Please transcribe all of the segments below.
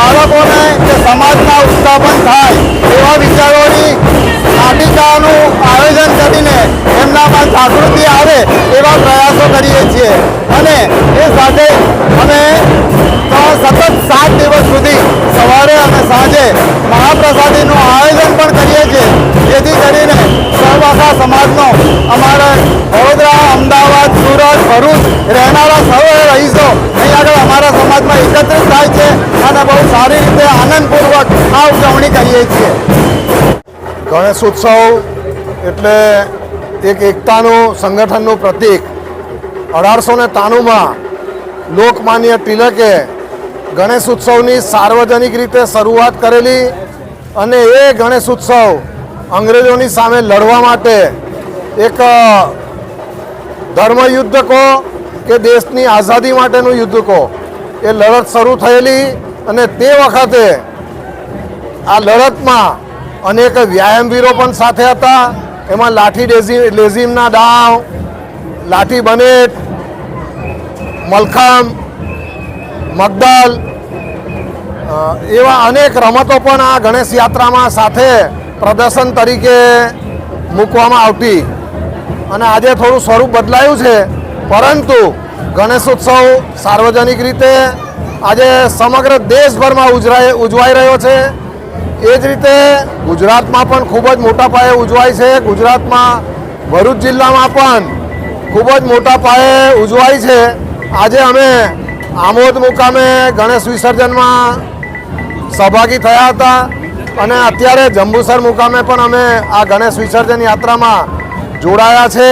બાળકોને કે સમાજના ઉત્થાપન થાય એવા વિચારોની નાટિકાનું આયોજન કરીને એમનામાં જાગૃતિ આવે એવા પ્રયાસો કરીએ છીએ. અને એ સાથે અમે સતત સાત દિવસ સુધી સવારે અને સાંજે મહાપ્રસાદીનું આયોજન પણ કરીએ છીએ. જેથી કરીને સર્વાસા સમાજનો અમારે વડોદરા, અમદાવાદ, સુરત, ભરૂચ રહેનારા સર્વે રહીશો અહીં આગળ અમારા સમાજમાં એકત્રિત થાય છે. સારી રીતે આનંદપૂર્વક આ ઉજવણી કરીએ છીએ. ગણેશ ઉત્સવ એટલે એક એકતાનું સંગઠનનું પ્રતીક. અઢારસો ને ત્રાણુંમાં લોકમાન્ય તિલકે ગણેશ ઉત્સવની સાર્વજનિક રીતે શરૂઆત કરેલી અને એ ગણેશ ઉત્સવ અંગ્રેજોની સામે લડવા માટે એક ધર્મયુદ્ધ કહો કે દેશની આઝાદી માટેનું યુદ્ધ કહો એ લડત શરૂ થયેલી અને તે વખતે આ લડતમાં અનેક વ્યાયામવીરો પણ સાથે હતા. એમાં લાઠી ડેઝી, લેઝીમના દાવ, લાઠી બનેટ, મલખામ, મગદલ એવા અનેક રમતો પણ આ ગણેશ યાત્રામાં સાથે પ્રદર્શન તરીકે મૂકવામાં આવતી. અને આજે થોડું સ્વરૂપ બદલાયું છે. પરંતુ ગણેશ ઉત્સવ સાર્વજનિક રીતે આજે સમગ્ર દેશભરમાં ઉજરાય ઉજવાઈ રહ્યો છે. એ જ રીતે ગુજરાતમાં પણ ખૂબ જ મોટા પાયે ઉજવાય છે. ગુજરાતમાં ભરૂચ જિલ્લામાં પણ ખૂબ જ મોટા પાયે ઉજવાય છે. આજે અમે આમોદ મુકામે ગણેશ વિસર્જનમાં સહભાગી થયા હતા અને અત્યારે જંબુસર મુકામે પણ અમે આ ગણેશ વિસર્જન યાત્રામાં જોડાયા છે.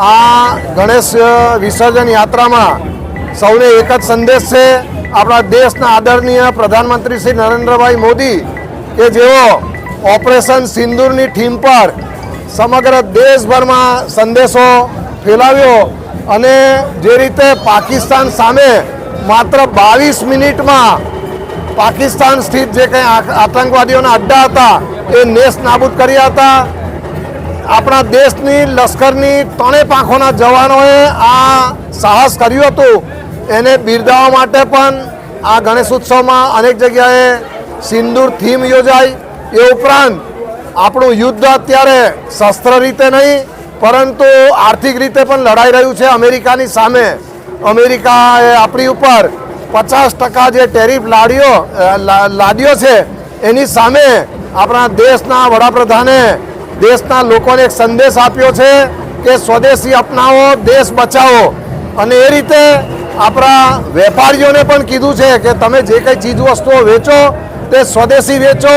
આ ગણેશ વિસર્જન યાત્રામાં સૌને એક જ સંદેશ છે. આપણા દેશના આદરણીય પ્રધાનમંત્રી શ્રી નરેન્દ્રભાઈ મોદી કે જેઓ ઓપરેશન સિંદૂરની થીમ પર સમગ્ર દેશભરમાં સંદેશો ફેલાવ્યો અને જે રીતે પાકિસ્તાન સામે માત્ર બાવીસ મિનિટમાં પાકિસ્તાન સ્થિત જે કંઈ આતંકવાદીઓના અડ્ડા હતા, એ નેસ નાબૂદ કર્યા હતા. આપણા દેશની લશ્કરની ત્રણેય પાંખોના જવાનોએ આ સાહસ કર્યું હતું એને બિરદાવવા માટે પણ આ ગણેશ ઉત્સવમાં અનેક જગ્યાએ સિંદૂર થીમ યોજાઈ. એ ઉપરાંત આપણું યુદ્ધ અત્યારે શસ્ત્ર રીતે નહીં પરંતુ આર્થિક રીતે પણ લડાઈ રહ્યું છે અમેરિકાની સામે. અમેરિકાએ આપણી ઉપર પચાસ ટકા જે ટેરિફ લાડ્યો અ, લા- લાદ્યો છે એની સામે આપણા દેશના વડાપ્રધાને દેશના લોકોને એક સંદેશ આપ્યો છે કે સ્વદેશી અપનાવો દેશ બચાવો. અને એ રીતે આપણા વેપારીઓને પણ કીધું છે કે તમે જે કંઈ ચીજ વસ્તુઓ વેચો તે સ્વદેશી વેચો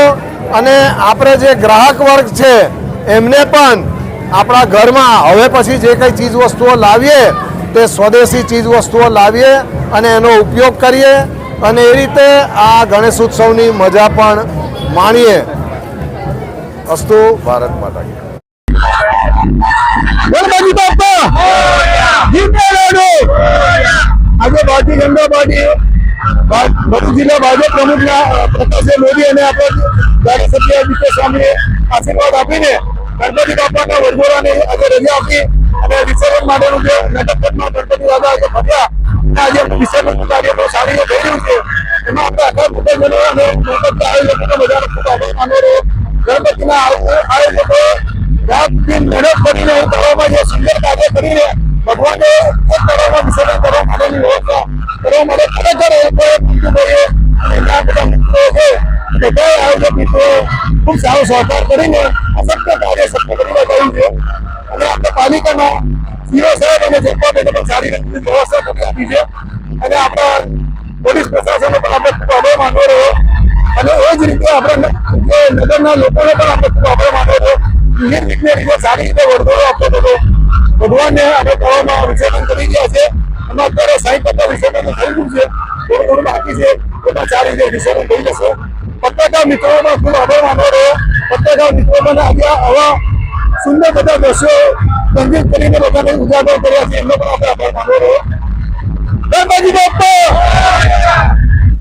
અને આપણે જે ગ્રાહક વર્ગ છે એમને પણ આપણા ઘરમાં હવે પછી જે કંઈ ચીજ વસ્તુઓ લાવીએ તે સ્વદેશી ચીજ વસ્તુઓ લાવીએ અને એનો ઉપયોગ કરીએ અને એ રીતે આ ગણેશ ઉત્સવની મજા પણ માણીએ. અસ્તુ ભારત માતા કી ગણપતિ બાપ્પા જીતેલાનો આજે ભારતીય જનતા પાર્ટી ભરૂચ જિલ્લા ભાજપ પ્રમુખના પ્રકાશભાઈ મોદી અને આપણા ધારાસભ્ય જીતેશ સ્વામીએ આશીર્વાદ આપીને ગણપતિ બાપ્પાના વરઘોડાને આજે રજા આપી અને વિસર્જન માટેનું જે નટકટમાં ગણપતિ દાદા આજે ફર્યા આજે વિસર્જનનું કાર્ય સારી રીતે થઈ રહ્યું છે. એમાં આપણે આખા મુખ્યજનો અને આયોજકોને બધાનો ખૂબ આભાર માનવો ખૂબ સારો સહકાર કરીને અસત્ય કાર્ય સત્ય કરીને બતાવ્યું છે. અને આપણે પાલિકાના સીઓ સાહેબ અને જનતા બેને પણ સારી વ્યવસ્થા કરી આપી છે. અને આપણા પોલીસ પ્રશાસનનો પણ આપણે ખૂબ આભાર માનવો રહ્યો. અને એ જ રીતે આપણે નગરના લોકોને પણ આપણે ખૂબ આભાર માનવો રહ્યો. નિયમ રીતે સારી રીતે વરઘોડો આપતો હતો ભગવાનને આપણે કરવામાં વિસર્જન કરી ગયા છે. અને અત્યારે સાઈઠ ટકા વિસર્જન થઈ ગયું છે. થોડું થોડું બાકી છે. પણ સારી રીતે વિસર્જન થઈ જશે. પત્રકાર મિત્રોનો ખૂબ આભાર માનો રહ્યો. પત્રકાર મિત્રોને આજે આવા સુંદર બધા દ્રશ્યો રંગીન કરીને બધાને ઉજાગર કર્યા છે. એમનો પણ આપણે આભાર માનો રહ્યો. ધનબાજી બાપા!